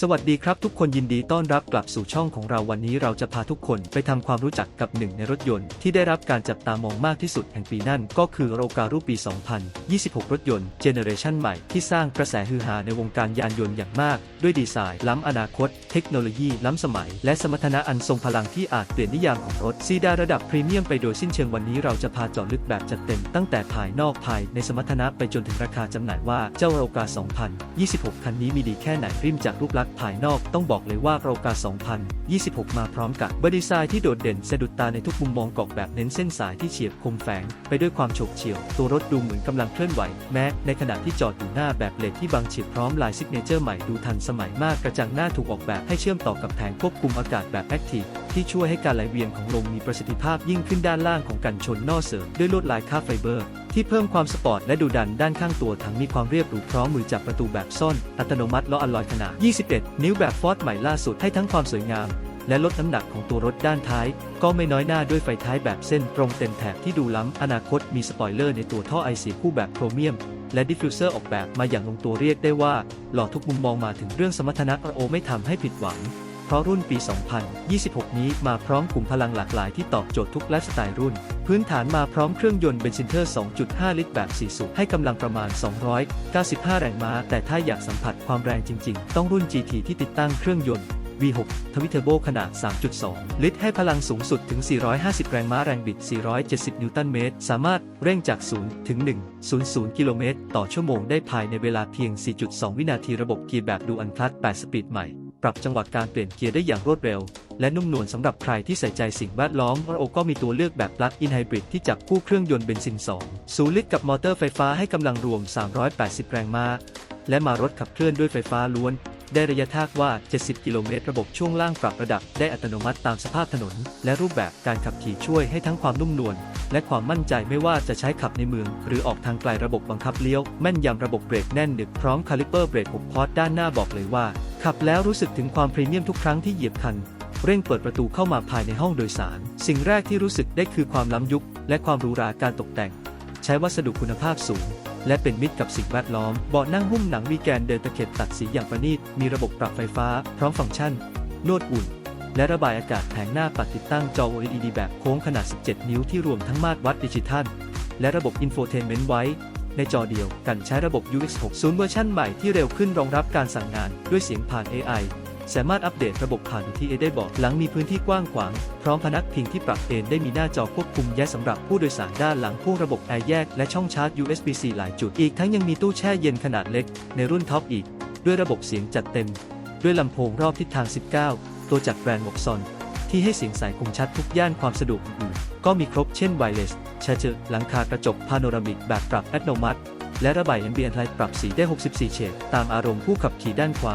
สวัสดีครับทุกคนยินดีต้อนรับกลับสู่ช่องของเราวันนี้เราจะพาทุกคนไปทำความรู้จักกับหนึ่งในรถยนต์ที่ได้รับการจับตามองมากที่สุดแห่งปีนั่น ก็คือโรการูปี 2026 รถยนต์เจเนอเรชันใหม่ที่สร้างกระแสฮือฮาในวงการยานยนต์อย่างมาก ด้วยดีไซน์ล้ำอนาคต เทคโนโลยีล้ำสมัย และสมรรถนะอันทรงพลังที่อาจเปลี่ยนนิยามของรถซีดาระดับพรีเมียมไปโดยสิ้นเชิงวันนี้เราจะพาเจาะลึกแบบจัดเต็มตั้งแต่ภายนอกภายในสมรรถนะไปจนถึงราคาจำหน่ายว่าเจ้าโรกา2026 คันนี้มีดีแค่ไหนริมจากรูปลักษณ์ภายนอกต้องบอกเลยว่าโรกา 2026 มาพร้อมกับดีไซน์ที่โดดเด่นสะดุดตาในทุกมุมมองกอกแบบเน้นเส้นสายที่เฉียบคมแฝง ไปด้วยความโฉบเฉี่ยว ตัวรถดูเหมือนกำลังเคลื่อนไหว แม้ในขณะที่จอดอยู่หน้าแบบเลดที่บางเฉียบพร้อมลายซิกเนเจอร์ใหม่ดูทันสมัยมากกระจังหน้าถูกออกแบบให้เชื่อมต่อกับแผงควบคุมอากาศแบบแอคทีฟที่ช่วยให้การไหลเวียนของลมมีประสิทธิภาพยิ่งขึ้นด้านล่างของกันชนนอเสริมด้วยลวดลายคาไฟเบอร์ ที่เพิ่มความสปอร์ตและดูดันด้านข้างตัวถังมีความเรียบหรูพร้อมมือจับประตูแบบซ่อนอัตโนมัติล้ออลลอยขนาด 21 นิ้วแบบฟอร์ดใหม่ล่าสุดให้ทั้งความสวยงาม และลดน้ำหนักของตัวรถด้านท้าย ก็ไม่น้อยหน้าด้วยไฟท้ายแบบเส้นตรงเต็มแถบที่ดูล้ำอนาคตมีสปอยเลอร์ในตัวท่อไอเสียคู่แบบโครเมียม และดิฟฟิวเซอร์ออกแบบมาอย่างลงตัวเรียกได้ว่า หล่อทุกมุมมองมาถึงเรื่องสมรรถนะโอไม่ทำให้ผิดหวัง เพราะรุ่นปี 2026 นี้มาพร้อมขุมพลังหลากหลายที่ตอบโจทย์ทุกไลฟ์สไตล์รุ่น พื้นฐานมาพร้อมเครื่องยนต์เบนซินเทอร์ 2.5 ลิตรแบบ 4 สูบให้กำลังประมาณ 295 แรงม้า แต่ถ้าอยากสัมผัสความแรงจริง ๆ ต้องรุ่น GT ที่ติดตั้งเครื่องยนต์ V6 ทวิเทอร์โบขนาด 3.2 ลิตร ให้พลังสูงสุดถึง 450 แรงม้าแรงบิด 470 นิวตันเมตร สามารถเร่งจาก 0 ถึง 100 กิโลเมตร ต่อชั่วโมงได้ภายในเวลาเพียง 4.2 วินาทีระบบเกียร์แบบดูอันคลัต 8 สปีดใหม่ รับจังหวะการเปลี่ยนเกียร์ได้อย่างรวดเร็ว และนุ่มนวลสำหรับใครที่ใส่ใจสิ่งแวดล้อมโอก็มีตัวเลือกแบบปลั๊กอินไฮบริดที่จับคู่เครื่องยนต์เบนซิน 2 สูลิตกับมอเตอร์ไฟฟ้าให้กำลังรวม 380 แรงม้า และมารถขับเคลื่อนด้วยไฟฟ้าล้วนได้ระยะทากว่า 70 กิโลเมตร ระบบช่วงล่างปรับระดับได้อัตโนมัติตามสภาพถนน และรูปแบบการขับขี่ช่วยให้ทั้งความนุ่มนวลและความมั่นใจไม่ว่าจะใช้ขับในเมือง หรือออกทางไกลระบบบังคับเลี้ยว แม่นยำระบบเบรกแน่นหนึบพร้อมคาลิเปอร์เบรก6พอร์ตด้านหน้าบอกเลยว่า ขับแล้วรู้สึกถึงความพรีเมียมทุกครั้งที่เหยียบคัน เร่งเปิดประตูเข้ามาภายในห้องโดยสาร สิ่งแรกที่รู้สึกได้คือความล้ำยุค และความหรูหราการตกแต่ง ใช้วัสดุคุณภาพสูง และเป็นมิตรกับสิ่งแวดล้อม เบาะนั่งหุ้มหนังวีแกนเดินตะเข็บตัดสีอย่างประณีต มีระบบปรับไฟฟ้า พร้อมฟังก์ชัน นวดอุ่น และระบายอากาศแผงหน้าปัดติดตั้งจอ OLED แบบโค้งขนาด 17 นิ้วที่รวมทั้งมาตรวัดดิจิทัล และระบบอินโฟเทนเมนต์ไว้ ในจอเดียวกันใช้ระบบ UX 60 เวอร์ชันใหม่ที่เร็วขึ้นรองรับการสั่งงานด้วยเสียงผ่าน AI สามารถอัปเดตระบบผ่านที่เอได้บอกหลังมีพื้นที่กว้างขวาง พร้อมพนักพิงที่ปรับเอนได้มีหน้าจอควบคุมแยกสำหรับผู้โดยสารด้านหลังพ่วงระบบแอร์แยกและช่องชาร์จ USB-C หลายจุดอีกทั้งยังมีตู้แช่เย็นขนาดเล็ก ในรุ่นท็อปอีก ด้วยระบบเสียงจัดเต็ม ด้วยลำโพงรอบทิศทาง 19 ตัวจากแบรนด์มกซอน ที่ให้เสียงใสคมชัดทุกย่านความสะดวกอื่นๆก็มีครบเช่นไวเลสชาร์เจอร์หลังคากระจกพาโนรามิกแบบปรับอัตโนมัติ และระบาย Ambient Light ปรับสีได้ 64 เฉดตามอารมณ์ผู้ขับขี่ด้านขวา